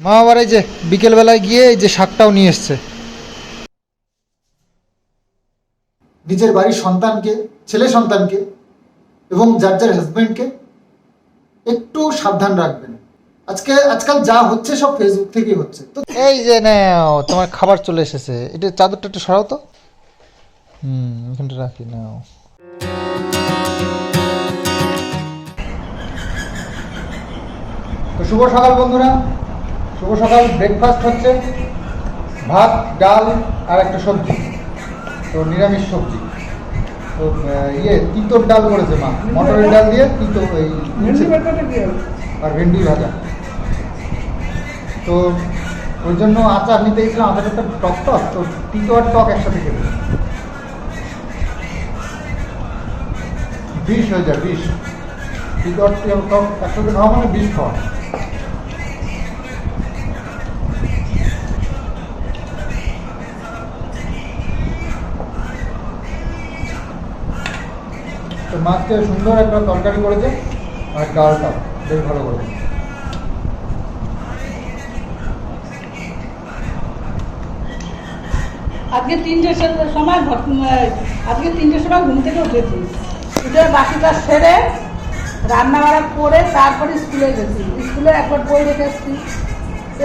মা আবার এই যে বিকেলবেলায় গিয়ে এই যে শাকটাও নিয়ে এসছে। নিজের বাড়ির সন্তানকে, ছেলে সন্তানকে এবং যার যার হাজব্যান্ডকে একটু সাবধান রাখবেন। আজকে, আজকাল যা হচ্ছে সব ফেসবুক থেকেই হচ্ছে। তো এই যে নাও, তোমার খাবার চলে এসেছে। এটা চাদরটা একটু সরাও তো। হুম, এখানটা রাখি, নাও। শুভ সকাল বন্ধুরা। শুভ সকাল ব্রেকফাস্ট হচ্ছে ভাত ডাল আর একটা সবজি। তো নিরামিষ সবজি। তো ইয়ে তিতর ডাল করেছে মা। মটরের ডাল দিয়ে তিতো এই আর ভেন্ডি ভাজা। তো ওই জন্য আচার নিতে গেছিলাম আচারটা তো টক টক তো তিতো আর টক একসাথে খেতে। বিষ হয়ে যায় বিষ। তিতো আর টক একসাথে খাওয়া মানে বিষ খাওয়া। মাছকে সুন্দর একটা তরকারি করেছে আর ডালটা বেশ ভালো করেছে। আজকে তিনটের সময় আজকে তিনটের সময় ঘুম থেকে উঠেছি। উঠে বাকি কাজ সেরে রান্না বাড়া করে তারপরে স্কুলে গেছি। স্কুলে একবার বই রেখে এসেছি।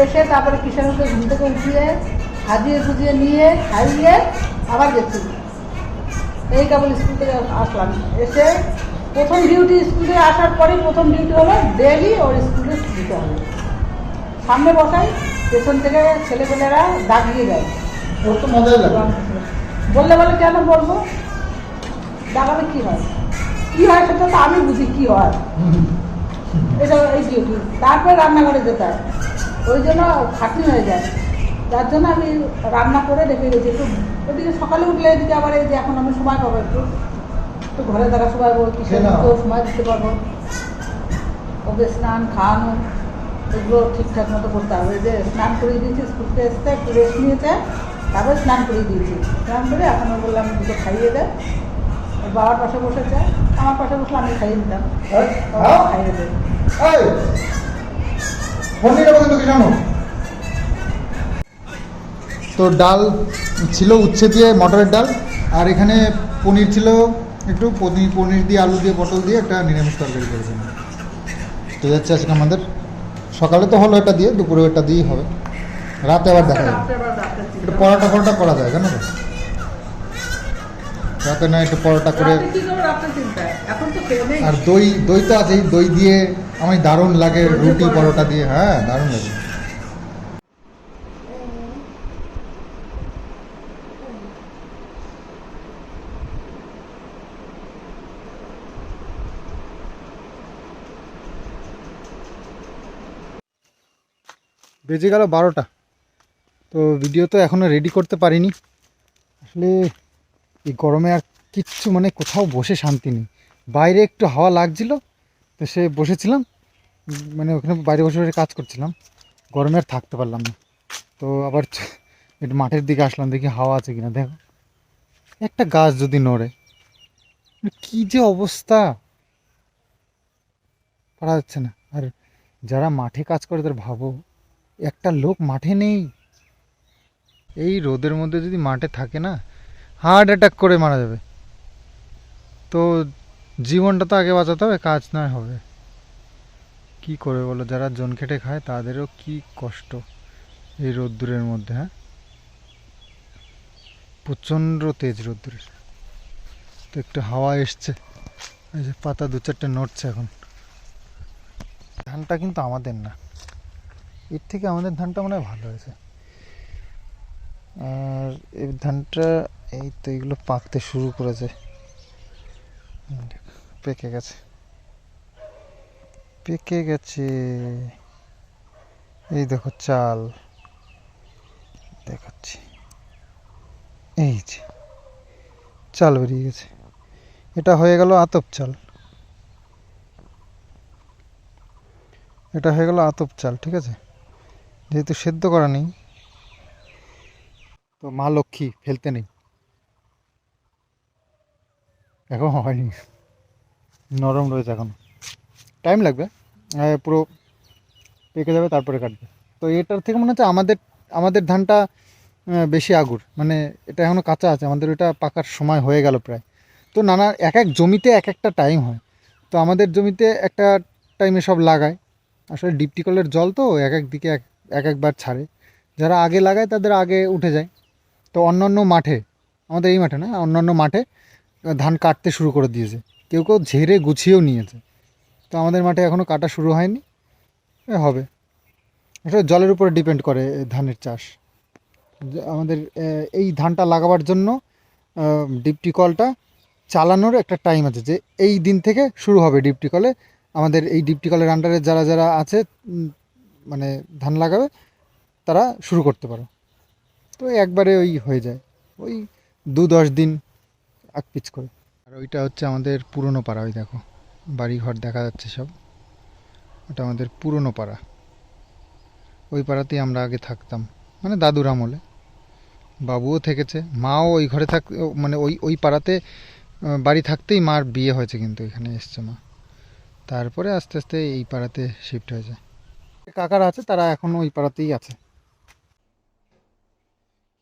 এসে তারপরে কিষাণকে ঘুম থেকে উঠিয়ে সাজিয়ে সুজিয়ে নিয়ে খাইয়ে আবার গেছি। এই কেবল স্কুল থেকে আসলাম। এসে প্রথম ডিউটি স্কুলে আসার পরেই প্রথম ডিউটি হলো ডেলি ওর স্কুলে দিতে হবে। সামনে বসাই পেছন থেকে ছেলেপেলেরা দাগিয়ে দেয় ওর তো লাগে। বললে বলে কেন বলব? দেখাবে কি হয়? কি হয় সেটা তো আমি বুঝি কি হয়। এটা এই ডিউটি তারপরে রান্নাঘরে যেতে হয়। ওই জন্য খাটনি হয়ে যায়। যার জন্য আমি রান্না করে রেখে গেছি। একটু ওদিকে সকালে উঠলে এদিকে আবার এই যে এখন আমি সময় পাবো একটু। একটু ঘরে থাকা সময় পাবো কিসের সে সময় দিতে পারব? ওকে স্নান খাওয়ানো এগুলো ঠিকঠাক মতো করতে হবে। যে স্নান করিয়ে দিয়েছি স্কুল থেকে এসতে একটু রেস্ট নিয়েছে তারপরে স্নান করিয়ে দিয়েছি। স্নান করে এখন ও বললাম দুটো খাইয়ে দেয় ওর বাবার পাশে বসেছে। আমার পাশে বসলে আমি খাইয়ে দিতাম। খাও। খাইয়ে দেয় ফোন নিয়ে কিন্তু কি জানো তো ডাল ছিল উচ্ছে দিয়ে মটরের ডাল। আর এখানে পনির ছিল একটু পনির পনির দিয়ে আলু দিয়ে পটল দিয়ে একটা নিরামিষ তরকারি করেছিলাম। তো যাচ্ছে আজকে আমাদের। সকালে তো হলো এটা দিয়ে দুপুরে এটা দিয়েই হবে। রাতে আবার দেখা যাবে। একটু পরোটা পরোটা করা যায় জানো তো রাতে না একটু পরোটা করে। আর দই দই তো আছেই। দই দিয়ে আমার দারুণ লাগে রুটি। পরোটা দিয়ে। হ্যাঁ দারুণ লাগে। বেজে গেল বারোটা। তো ভিডিও তো এখনও রেডি করতে পারিনি। আসলে এই গরমে আর কিচ্ছু মানে কোথাও বসে শান্তি নেই। বাইরে একটু হাওয়া লাগছিল, তো সে বসেছিলাম। মানে ওখানে বাইরে বসে বসে কাজ করছিলাম। গরমে আর থাকতে পারলাম না। তো আবার একটু মাঠের দিকে আসলাম, দেখি হাওয়া আছে কিনা। দেখো, একটা গাছ যদি নড়ে, কি যে অবস্থা! পারা যাচ্ছে না। আর যারা মাঠে কাজ করে তাদের ভাবো একটা লোক মাঠে নেই। এই রোদের মধ্যে যদি মাঠে থাকে না, হার্ট অ্যাটাক করে মারা যাবে। তো জীবনটা তো আগে বাঁচাতে হবে, কাজ নয় হবে। কি করে বলো, যারা জন খেটে খায়, তাদেরও কি কষ্ট এই রোদ্দুরের মধ্যে হ্যাঁ? প্রচণ্ড তেজ রোদ্দুরের। তো একটু হাওয়া এসছে। এই যে পাতা দু চারটে নড়ছে এখন। ধানটা কিন্তু আমাদের না। এর থেকে আমাদের ধানটা মনে হয় ভালো হয়েছে। আর এই ধানটা এই তো এগুলো পাকতে শুরু করেছে। পেকে গেছে। পেকে গেছে। এই দেখো চাল। দেখাচ্ছি। এই যে চাল বেরিয়ে গেছে। এটা হয়ে গেল আতপ চাল। এটা হয়ে গেল আতপ চাল, ঠিক আছে? যেহেতু সেদ্ধ করা নেই। তো মা লক্ষ্মী ফেলতে নেই। এখন হয়নি। নরম রয়েছে এখন। টাইম লাগবে। পুরো পেকে যাবে, তারপরে কাটবে। তো এটার থেকে মনে হচ্ছে আমাদের আমাদের ধানটা বেশি আগুর। মানে এটা এখনও কাঁচা আছে। আমাদের ওটা পাকার সময় হয়ে গেল প্রায়। তো নানা, এক এক জমিতে এক একটা টাইম হয়। তো আমাদের জমিতে একটা টাইমে সব লাগায়। আসলে ডিপটি কলের জল তো এক এক দিকে এক এক একবার ছাড়ে। যারা আগে লাগায় তাদের আগে উঠে যায়। তো অন্যান্য মাঠে, আমাদের এই মাঠে না, অন্যান্য মাঠে ধান কাটতে শুরু করে দিয়েছে। কেউ কেউ ঝেড়ে গুছিয়েও নিয়েছে। তো আমাদের মাঠে এখনও কাটা শুরু হয়নি। হবে। আসলে জলের উপরে ডিপেন্ড করে ধানের চাষ। আমাদের এই ধানটা লাগাবার জন্য ডিপটি কলটা চালানোর একটা টাইম আছে যে এই দিন থেকে শুরু হবে ডিপটি কলে। আমাদের এই ডিপটি কলের আন্ডারে যারা যারা আছে মানে ধান লাগাবে, তারা শুরু করতে পারো। তো একবারে ওই হয়ে যায়। ওই দু দশ দিন আগ পিচ করে। আর ওইটা হচ্ছে আমাদের পুরনো পাড়া, ওই দেখো বাড়ি ঘর দেখা যাচ্ছে সব। ওটা আমাদের পুরনো পাড়া। ওই পাড়াতেই আমরা আগে থাকতাম মানে দাদুর আমলে। বাবুও থেকেছে, মাও ওই ঘরে থাক মানে ওই ওই পাড়াতে বাড়ি থাকতেই মার বিয়ে হয়েছে কিন্তু, এখানে এসছে মা। তারপরে আস্তে আস্তে এই পাড়াতে শিফট হয়ে যায়। কাকারা আছে, তারা এখনও ওই পাড়াতেই আছে।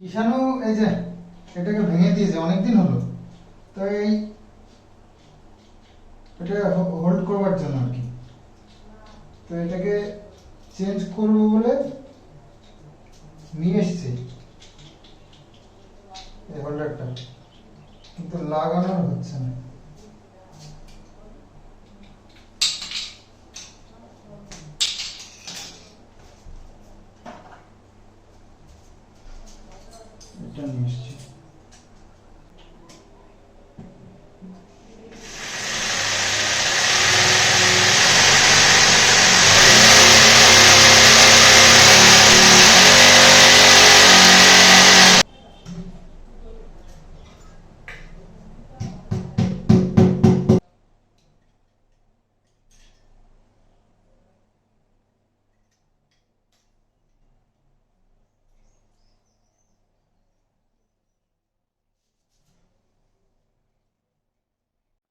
কিষানু এই যে, এটাকে ভেঙে দিয়েছে, অনেকদিন হলো। তো এই এটা হোল্ড করবার জন্য আর কি। তো এটাকে চেঞ্জ করব বলে নিয়ে এসছি। এই হোল্ডারটা কিন্তু লাগানো হচ্ছে না এটা নিয়ে এসছি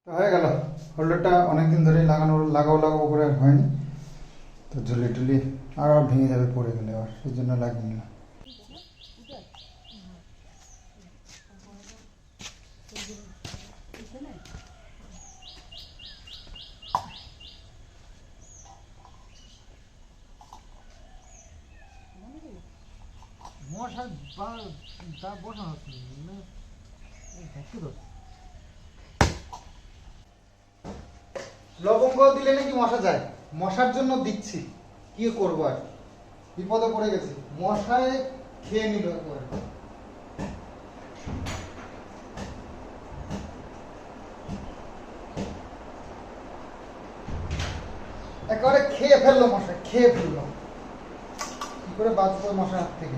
তো হয়ে গেল। হোল্ডারটা অনেকদিন ধরে লাগানো, লাগাও লাগাও করে হয়নি। তো ঝুলি টুলি আর ভেঙে যাবে পড়ে গেলে আবার, সেই জন্য লাগিয়ে না মশা বসানো লবঙ্গ দিলে নাকি মশা যায়? মশার জন্য দিচ্ছি। কি করব আর? বিপদে পড়ে গেছি। মশায় খেয়ে নিল একবারে। খেয়ে ফেলল মশা খেয়ে ফেলল। কি করে বাঁচবো মশার হাত থেকে?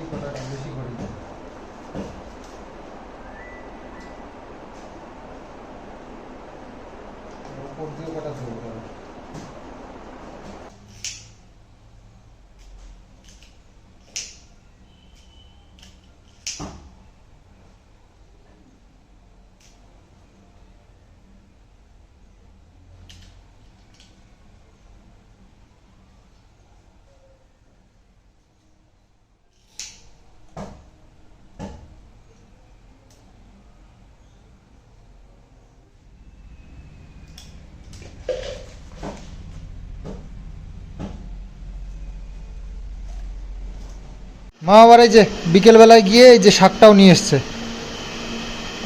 এই কথাটা বেশি করি উপর কটা ধরতে হবে মা আবার এই যে বিকেলবেলায় গিয়ে এই যে শাকটাও নিয়ে এসছে।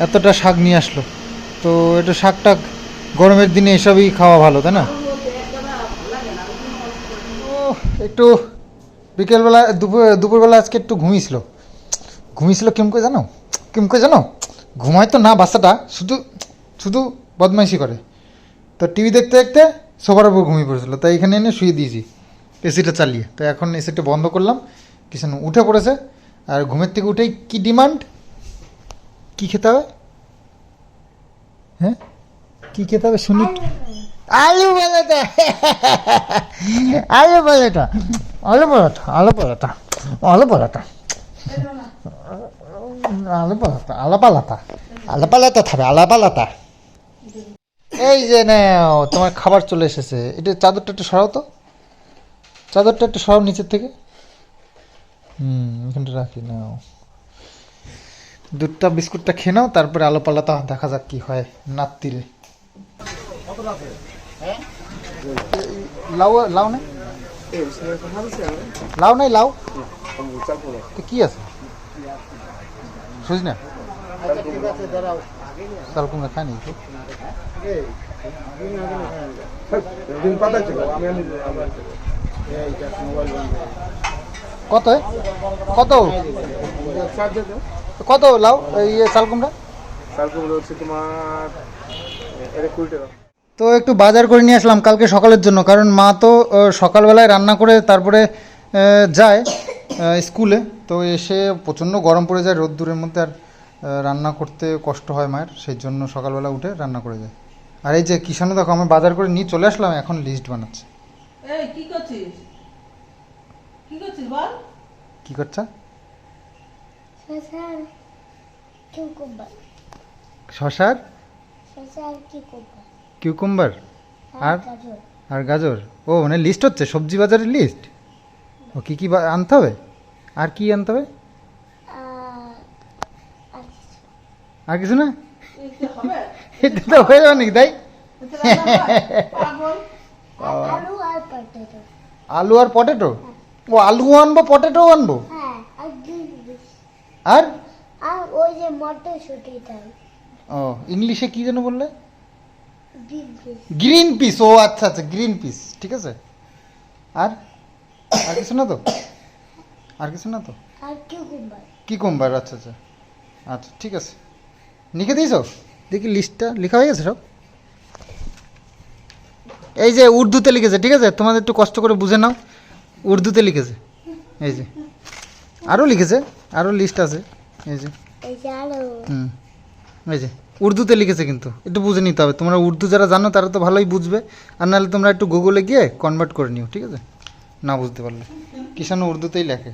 এতটা শাক নিয়ে আসলো। তো এটা শাকটা গরমের দিনে এসবই খাওয়া ভালো, তাই না? একটু বিকেলবেলা, দুপুর, দুপুরবেলা আজকে একটু ঘুমিয়েছিল। ঘুমিয়েছিল কেম করে জানো? কেম করে জানো? ঘুমায় তো না বাচ্চাটা, শুধু শুধু বদমাইশি করে। তো টিভি দেখতে দেখতে সবার উপর ঘুমিয়ে পড়েছিল। তাই এখানে এনে শুয়ে দিয়েছি, এসিটা চালিয়ে। তো এখন এসিটা বন্ধ করলাম। কিষান উঠে পড়েছে আর ঘুমের থেকে উঠেই কি ডিমান্ড কি খেতে হবে? হ্যাঁ? কি খেতে হবে শুনি? আলু পরোটা। আলু পরোটা। আলু পরোটা। আলু পরোটা আলু পরোটা। আলু পরোটা। আলা পালাতা। আলা পালাতা খাবে আলা পালাতা। এই যে নাও তোমার খাবার চলে এসেছে। এটা চাদরটা একটু সরাও তো। চাদরটা একটু সব নিচের থেকে। হুম এখানটা রাখি নাও দুধটা বিস্কুটটা খেয়ে নাও তারপরে আলো পাল্লাতে দেখা যাক কি হয় নাত্তিরে লাউ লাউ নাই লাউ নাই লাউ কি আছে সুজি না চাল কুমড়া খায়নি কত? কত? কত লাউ ইয়ে তো একটু বাজার করে নিয়ে আসলাম কালকে সকালের জন্য, কারণ মা তো সকালবেলায় রান্না করে তারপরে যায় স্কুলে। তো এসে প্রচণ্ড গরম পড়ে যায়, রোদ্দুরের মধ্যে আর রান্না করতে কষ্ট হয় মায়ের, সেই জন্য সকালবেলা উঠে রান্না করে যায়। আর এই যে কিষাণু দেখো আমি বাজার করে নিয়ে চলে আসলাম, এখন লিস্ট বানাচ্ছে। এই, কি করছিস? কি করছিস বল? কী করছে? শশার কিউকুম্বার। শশার? শশার কিউকুম্বার। কিউকুম্বার? আর আর? গাজর। ও মানে লিস্ট হচ্ছে সবজি বাজারের লিস্ট ও কী কী বা- আনতে হবে? আর কি আনতে হবে? আর কিছু। না? এটা তো হয়ে যাবে নাকি তাই? পাগল আর আলু আর পটেটো আলু আর পটেটো ও আলু আনব পটেটো আনব? হ্যাঁ আর আর? আর ওই যে মটরশুটিটা ও ইংলিশে কি যেন বললে? Green piece. ও আচ্ছা আচ্ছা গ্রিন পিস ঠিক আছে। আর? আর কিছু না তো? আর কিছু না তো? কি কুম্বার আচ্ছা আচ্ছা। আচ্ছা ঠিক আছে। লিখে দিয়েছ? দেখি লিস্টটা লেখা হয়ে গেছে সব? এই যে উর্দুতে লিখেছে ঠিক আছে? তোমাদের একটু কষ্ট করে বুঝে নাও। উর্দুতে লিখেছে। এই যে। আরও লিখেছে আরও লিস্ট আছে। এই যে। এই হুম। এই যে উর্দুতে লিখেছে কিন্তু। একটু বুঝে নিতে হবে। তোমরা উর্দু যারা জানো তারা তো ভালোই বুঝবে। আর নাহলে তোমরা একটু গুগলে গিয়ে কনভার্ট করে নিও ঠিক আছে? না বুঝতে পারলে। কিষাণ উর্দুতেই লেখে।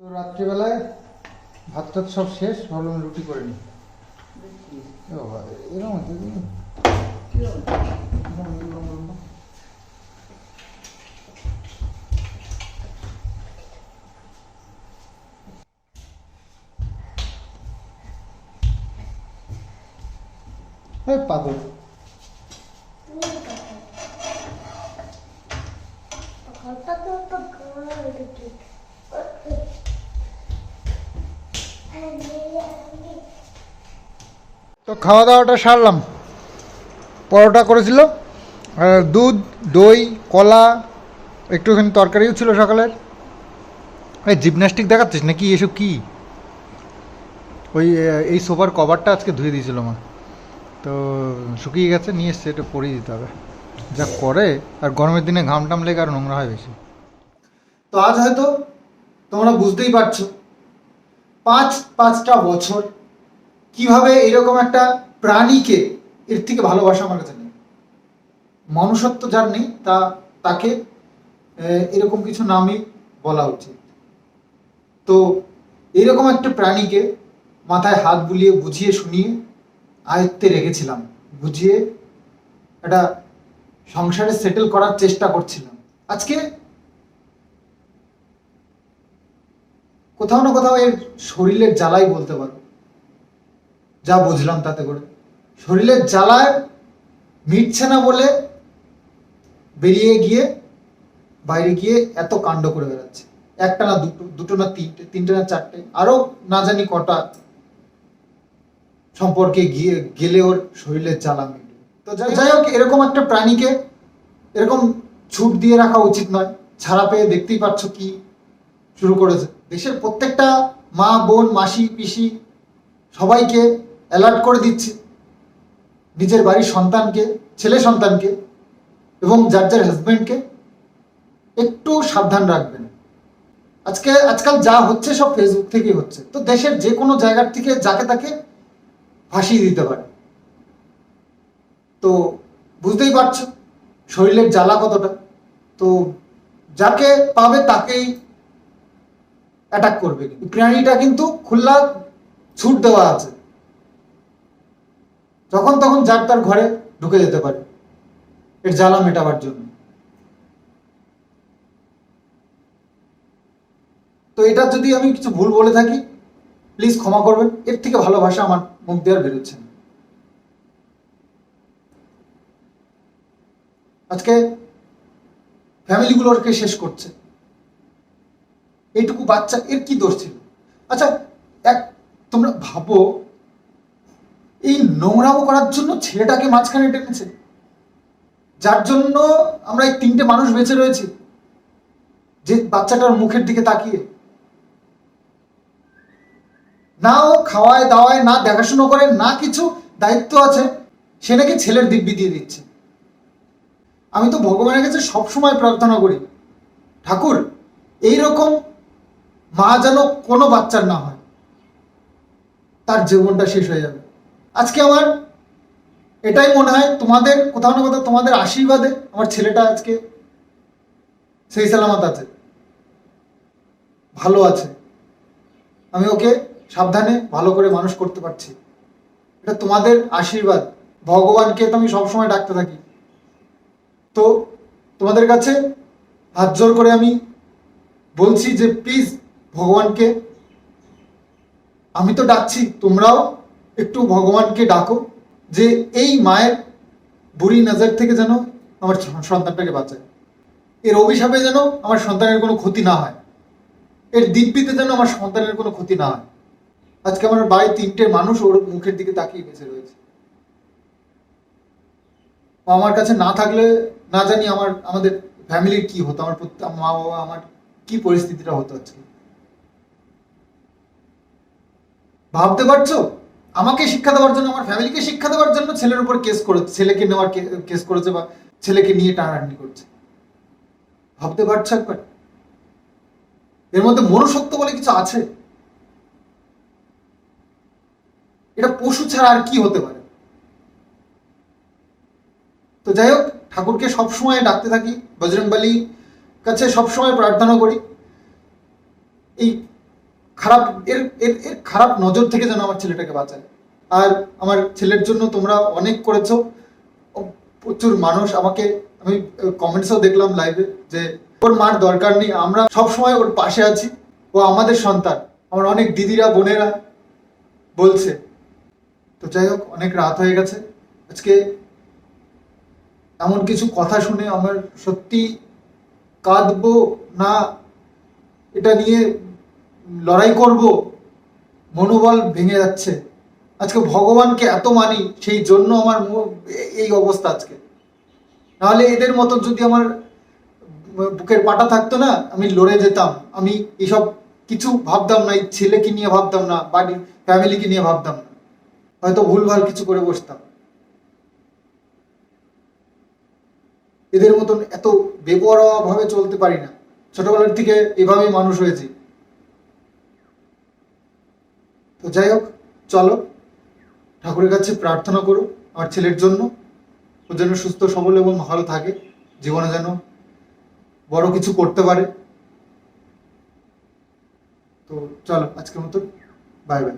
তো রাত্রিবেলায় ভাত টাত সব শেষ ভাবলাম রুটি করে নিই। ও এরকম এই পাগল। তো খাওয়া দাওয়াটা সারলাম। পরোটা করেছিল দুধ, দই, কলা, একটুখানি তরকারিও ছিল সকালের। এই জিমন্যাস্টিক দেখাচ্ছিস নাকি এসব কি? ওই এই সোফার কভারটা আজকে ধুয়ে দিয়েছিল মা। তো শুকিয়ে গেছে, নিয়ে এসছে, এটা পরিয়ে দিতে হবে। যা করে, আর গরমের দিনে ঘাম টাম লেগে আর নোংরা হয় বেশি। তো আজ হয়তো তোমরা বুঝতেই পারছ, পাঁচ, পাঁচটা বছর কীভাবে এরকম একটা প্রাণীকে এর থেকে ভালোবাসা আমার কাছে নেই। মনুষ্যত্ব যার নেই, তা, তাকে এরকম কিছু নামই বলা উচিত। তো এরকম একটা প্রাণীকে মাথায় হাত বুলিয়ে, বুঝিয়ে, শুনিয়ে আয়ত্তে রেখেছিলাম, বুঝিয়ে একটা সংসারে সেটেল করার চেষ্টা করছিলাম। আজকে কোথাও না কোথাও এর শরীরের জ্বালাই বলতে পারো। যা বুঝলাম তাতে করে। শরীরের জ্বালায় মিটছে না বলে বেরিয়ে গিয়ে বাইরে গিয়ে এত কাণ্ড করে বেড়াচ্ছে। একটা না দুটো দুটো না তিনটে তিনটে না চারটে, আরও না জানি কটা সম্পর্কে গিয়ে গেলে ওর শরীরের জ্বালা মিটবে তো যাই যাই হোক, এরকম একটা প্রাণীকে এরকম ছুট দিয়ে রাখা উচিত নয়। ছাড়া পেয়ে দেখতেই পাচ্ছ কি শুরু করেছে। দেশের প্রত্যেকটা মা, বোন, মাসি, পিসি সবাইকে অ্যালার্ট করে দিচ্ছে নিজের বাড়ির সন্তানকে, ছেলে সন্তানকে এবং যার যার হাজব্যান্ডকে একটু সাবধান রাখবেন। আজকে আজকাল যা হচ্ছে সব ফেসবুক থেকেই হচ্ছে। তো দেশের যে কোনো জায়গার থেকে যাকে তাকে ভাসিয়ে দিতে পারে। তো বুঝতেই পারছ, শরীরের জ্বালা কতটা। তো যাকে পাবে তাকেই অ্যাটাক করবে। প্রাণীটা কিন্তু খুল্লা ছুট দেওয়া আছে। যখন তখন যার তার ঘরে ঢুকে যেতে পারে, এর জ্বালা মেটাবার জন্য। তো এটা যদি আমি কিছু ভুল বলে থাকি প্লিজ ক্ষমা করবেন, এর থেকে ভালো ভাষা আমার মুখ দেওয়ার বেরোচ্ছে না। আজকে ফ্যামিলিগুলোকে শেষ করছে। এইটুকু বাচ্চা, এর কি দোষ ছিল? আচ্ছা এক, তোমরা ভাবো, এই নোংরামো করার জন্য ছেলেটাকে মাঝখানে টেনেছে। যার জন্য আমরা এই তিনটে মানুষ বেঁচে রয়েছি। যে বাচ্চাটার মুখের দিকে তাকিয়ে। না ও খাওয়ায় দাওয়ায়, না দেখাশুনো করে, না কিছু দায়িত্ব আছে, সে নাকি ছেলের দিব্যি দিয়ে দিচ্ছে। আমি তো ভগবানের কাছে সবসময় প্রার্থনা করি, ঠাকুর এই রকম মা যেন কোনো বাচ্চার না হয়, তার জীবনটা শেষ হয়ে যাবে। আজকে আমার এটাই মনে হয়, তোমাদের কোথাও না কোথাও তোমাদের আশীর্বাদে আমার ছেলেটা আজকে সেই সালামত আছে, ভালো আছে। আমি ওকে সাবধানে ভালো করে মানুষ করতে পারছি। এটা তোমাদের আশীর্বাদ। ভগবানকে তো আমি সবসময় ডাকতে থাকি। তো তোমাদের কাছে হাত জোর করে আমি বলছি যে প্লিজ ভগবানকে, আমি তো ডাকছি, তোমরাও একটু ভগবানকে ডাকো যে এই মায়ের বুড়ি নজর থেকে যেন আমার সন্তানটাকে বাঁচায়। এর অভিশাপে যেন আমার সন্তানের কোনো ক্ষতি না হয়। এর দিব্যিতে যেন আমার সন্তানের কোনো ক্ষতি না হয়। আজকে আমার বাড়ির তিনটে মানুষ ওর মুখের দিকে তাকিয়ে বেঁচে রয়েছে। আমার কাছে না থাকলে না জানি আমার, আমাদের ফ্যামিলির কি হতো, আমার মা বাবা আমার কি পরিস্থিতিটা হতো আজকে। ভাবতে পারছ? আমাকে শিক্ষা দেওয়ার জন্য, আমার ফ্যামিলিকে শিক্ষা দেওয়ার জন্য ছেলের উপর কেস করে, ছেলেকে নেওয়ার কেস করেছে বা ছেলেকে নিয়ে টানাটানি করছে। ভাবতে পারছ একবার? এর মধ্যে মনুষ্যত্ব বলে কিছু আছে? এটা পশু ছাড়া আর কি হতে পারে? তো যাই হোক, ঠাকুরকে সবসময় ডাকতে থাকি বজরংবলী কাছে সবসময় প্রার্থনা করি। এই খারাপ, এর এর এর খারাপ নজর থেকে যেন আমার ছেলেটাকে বাঁচায়। আর আমার ছেলের জন্য তোমরা অনেক করেছ। প্রচুর মানুষ আমাকে, আমি কমেন্টসও দেখলাম লাইভে যে ওর মার দরকার নেই, আমরা সব সময় ওর পাশে আছি। ও আমাদের সন্তান। আমার অনেক দিদিরা, বোনেরা বলছে তো যাই হোক, অনেক রাত হয়ে গেছে। আজকে এমন কিছু কথা শুনে আমার সত্যি কাঁদবো না, এটা নিয়ে লড়াই করব, মনোবল ভেঙে যাচ্ছে। আজকে ভগবানকে এত মানি, সেই জন্য আমার এই অবস্থা আজকে। নাহলে এদের মতো যদি আমার বুকের পাটা থাকতো না, আমি লড়ে যেতাম। আমি এসব কিছু ভাবতাম না, এই ছেলেকে নিয়ে ভাবতাম না, বাড়ির ফ্যামিলিকে নিয়ে ভাবতাম না। হয়তো ভুলভাল কিছু করে বসতাম। এদের মতন এত বেপরোয়া ভাবে চলতে পারি না। ছোটবেলার থেকে এভাবেই মানুষ হয়েছি। তো যাই হোক, চলো, ঠাকুরের কাছে প্রার্থনা করো আমার ছেলের জন্য। ও যেন সুস্থ, সবল এবং ভালো থাকে। জীবনে যেন বড় কিছু করতে পারে। তো চলো, আজকের মতো বাই বাই